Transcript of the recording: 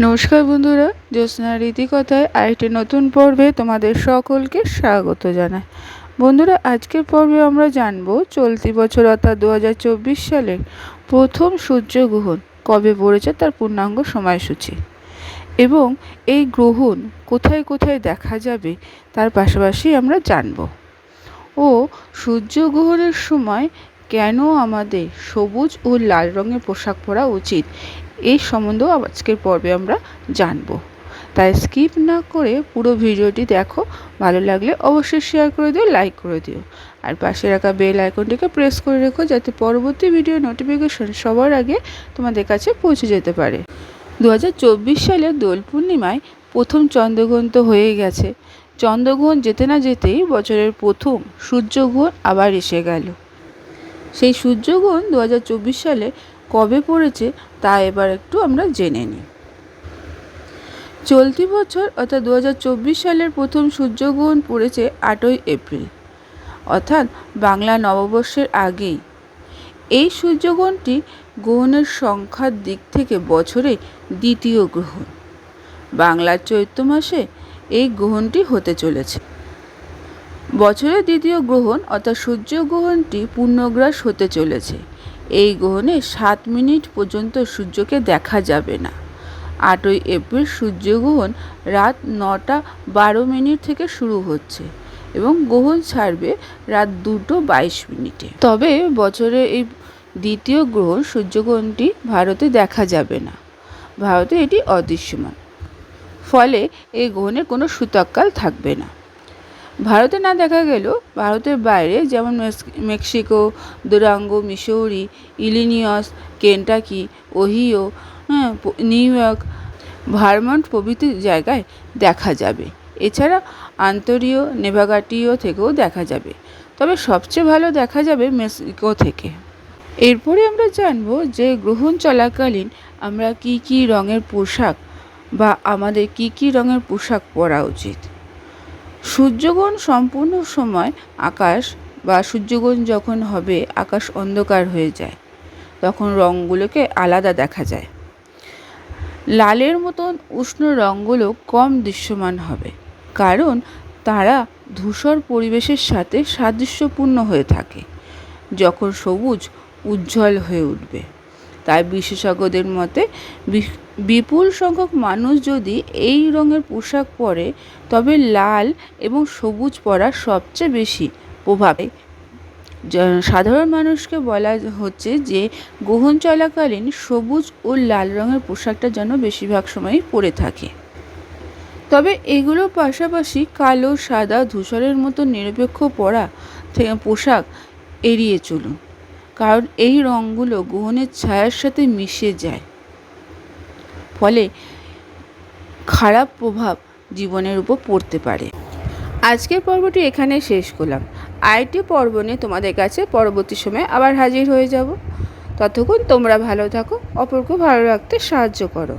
নমস্কার বন্ধুরা, জ্যোৎস্না রীতিকথায় আরেকটি নতুন পর্বে তোমাদের সকলকে স্বাগত জানাই। বন্ধুরা, আজকের পর্বে আমরা জানব, চলতি বছর অর্থাৎ দু সালের প্রথম সূর্যগ্রহণ কবে পড়েছে তার পূর্ণাঙ্গ সময়সূচি এবং এই গ্রহণ কোথায় কোথায় দেখা যাবে তার পাশাপাশি আমরা জানব। ও সূর্যগ্রহণের সময় কেন আমাদের সবুজ ও লাল রঙের পোশাক পরা উচিত এই সম্বন্ধেও আজকের পর্বে আমরা জানব। তাই স্কিপ না করে পুরো ভিডিওটি দেখো, ভালো লাগলে অবশ্যই শেয়ার করে দিও লাইক করে দিও। আর পাশে রাখা বেল আইকনটিকে প্রেস করে রেখো যাতে পরবর্তী ভিডিও নোটিফিকেশন সবার আগে তোমাদের কাছে পৌঁছে যেতে পারে। দু হাজার চব্বিশ সালে দোল পূর্ণিমায় প্রথম চন্দ্রগ্রহণ তো হয়ে গেছে। চন্দ্রগ্রহণ যেতে না যেতেই বছরের প্রথম সূর্যগ্রহণ আবার এসে গেল। সেই সূর্যগ্রহণ দু হাজার চব্বিশ সালে কবে পড়েছে তা এবার একটু আমরা জেনে নিই। চলতি বছর অর্থাৎ দু হাজার চব্বিশ সালের প্রথম সূর্যগ্রহণ পড়েছে আটই এপ্রিল, অর্থাৎ বাংলা নববর্ষের আগেই। এই সূর্যগ্রহণটি গ্রহণের সংখ্যার দিক থেকে বছরে দ্বিতীয় গ্রহণ। বাংলার চৈত্র মাসে এই গ্রহণটি হতে চলেছে। বছরের দ্বিতীয় গ্রহণ অর্থাৎ সূর্যগ্রহণটি পূর্ণগ্রাস হতে চলেছে। এই গ্রহণে সাত মিনিট পর্যন্ত সূর্যকে দেখা যাবে না। আটই এপ্রিল সূর্যগ্রহণ রাত নটা বারো মিনিট থেকে শুরু হচ্ছে এবং গ্রহণ ছাড়বে রাত দুটো বাইশ মিনিটে। তবে বছরে এই দ্বিতীয় গ্রহণ সূর্যগ্রহণটি ভারতে দেখা যাবে না। ভারতে এটি অদৃশ্যমান। ফলে এই গ্রহণের কোনো সূতককাল থাকবে না। ভারতে না দেখা গেলেও ভারতের বাইরে যেমন Mexico, Durango Missouri Illinois, Kentucky, Ohio হ্যাঁ নিউ ইয়র্ক, ভারমন্ট প্রভৃতি জায়গায় দেখা যাবে। এছাড়া আন্তরীয় নেভাগাটিও থেকেও দেখা যাবে। তবে সবচেয়ে ভালো দেখা যাবে মেক্সিকো থেকে। এরপরে আমরা জানব যে গ্রহণ চলাকালীন আমরা কি কি রঙের পোশাক বা আমাদের কি কি রঙের পোশাক পরা উচিত। সূর্যগ্রহণ সম্পূর্ণ সময় আকাশ বা সূর্যগ্রহণ যখন হবে, আকাশ অন্ধকার হয়ে যায়। তখন রঙগুলোকে আলাদা দেখা যায়। লালের মতন উষ্ণ রঙগুলো কম দৃশ্যমান হবে, কারণ তারা ধূসর পরিবেশের সাথে সাদৃশ্যপূর্ণ হয়ে থাকে। যখন সবুজ, উজ্জ্বল হয়ে উঠবে। তাই বিশেষজ্ঞদের মতে বিপুল সংখ্যক মানুষ যদি এই রঙের পোশাক পরে, তবে লাল এবং সবুজ পরা সবচেয়ে বেশি প্রভাবে সাধারণ মানুষকে বলা হচ্ছে যে, গ্রহণ চলাকালীন সবুজ ও লাল রঙের পোশাকটা যেন বেশিরভাগ সময়ই পরে থাকে। তবে এগুলোর পাশাপাশি কালো, সাদা, ধূসরের মতো নিরপেক্ষ পরা পোশাক এড়িয়ে চলুন। কারণ এই রঙগুলো গ্রহণের ছায়ার সাথে মিশে যায়। ফলে খারাপ প্রভাব জীবনের উপর পড়তে পারে। আজকের পর্বটি এখানে শেষ করলাম। আইটি পর্ব নিয়ে তোমাদের কাছে পরবর্তী সময়ে আবার হাজির হয়ে যাব। ততক্ষণ তোমরা ভালো থাকো, অপরকে ভালো রাখতে সাহায্য করো।